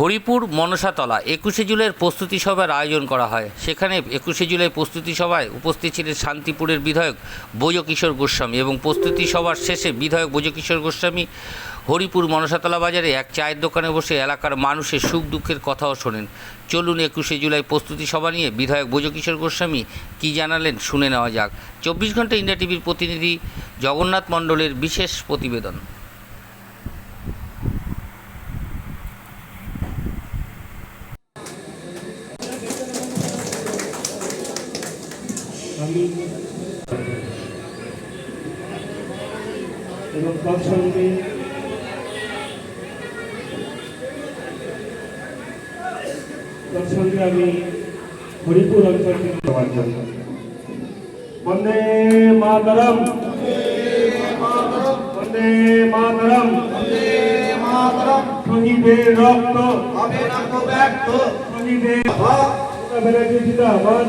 হরিপুর মনসাতলা একুশে জুলাইয়ের প্রস্তুতি সভার আয়োজন করা হয়। সেখানে একুশে জুলাই প্রস্তুতি সভায় উপস্থিত ছিলেন শান্তিপুরের বিধায়ক বোজকিশোর গোস্বামী এবং প্রস্তুতি সভার শেষে বিধায়ক বোজকিশোর গোস্বামী হরিপুর মনসাতলা বাজারে এক চায়ের দোকানে বসে এলাকার মানুষের সুখ দুঃখের কথাও শোনেন। চলুন একুশে জুলাই প্রস্তুতি সভা নিয়ে বিধায়ক বোজকিশোর গোস্বামী কী জানালেন শুনে নেওয়া যাক। চব্বিশ ঘণ্টা ইন্ডিয়া টিভির প্রতিনিধি জগন্নাথ মণ্ডলের বিশেষ প্রতিবেদন। এবং তৎসঙ্গে তৎসঙ্গে আমি হরিপুর অঞ্চল থেকে যাওয়ার জন্য বন্দে মাতরম। বন্দে মাতরম। শহীদের রক্ত। শহীদের ব্যানার্জি জিন্দাবাদ।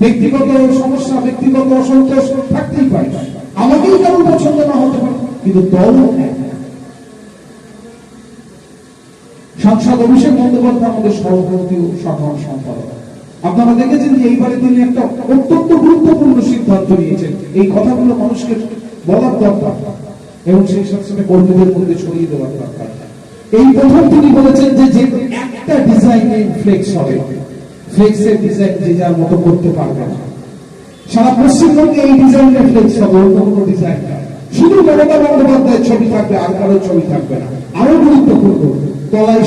ব্যক্তিগত সমস্যা, ব্যক্তিগত অসন্তোষ থাকতেই পারে। আমাকেই কারণ পছন্দ না হতে পারে, কিন্তু দল সাংসদ অভিষেক বন্দ্যোপাধ্যায় আমাদের সভাপতি ও সাধারণ সম্পাদক। আপনারা দেখেছেন যে এইবারে তিনি একটা অত্যন্ত গুরুত্বপূর্ণ সিদ্ধান্ত নিয়েছেন। এই কথাগুলো মানুষকে বলার দরকার। এবং সেই সাথে কর্মীদের মধ্যে ছড়িয়ে দেওয়ার দরকার। এই প্রথম তিনি বলেছেন যে একটা ডিজাইনে ফ্লেক্স হবে ফ্লেক্সের ডিজাইন যে যার মতো করতে পারবে সারা পশ্চিমবঙ্গে এই ডিজাইনের ফ্লেক্স হবে অন্য কোনো ডিজাইন শুধু মমতা বন্দ্যোপাধ্যায়ের ছবি থাকবে, আর ছবি থাকবে না। আরও গুরুত্বপূর্ণ, তলায়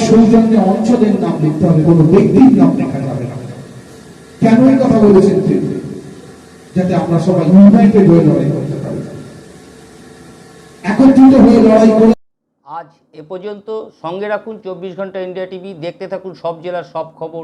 অঞ্চলের নাম লিখতে হবে, কোনো ব্যক্তির নাম লেখা যাবে না। কেন এই কথা বলেছেন তিনি? যাতে আমরা সবাই ইউনাইটেড হয়ে লড়াই করতে একত্রিত হয়ে লড়াই করে আজ এ পর্যন্ত সঙ্গে রাখুন চব্বিশ ঘণ্টা ইন্ডিয়া টিভি, দেখতে থাকুন সব জেলার সব খবর।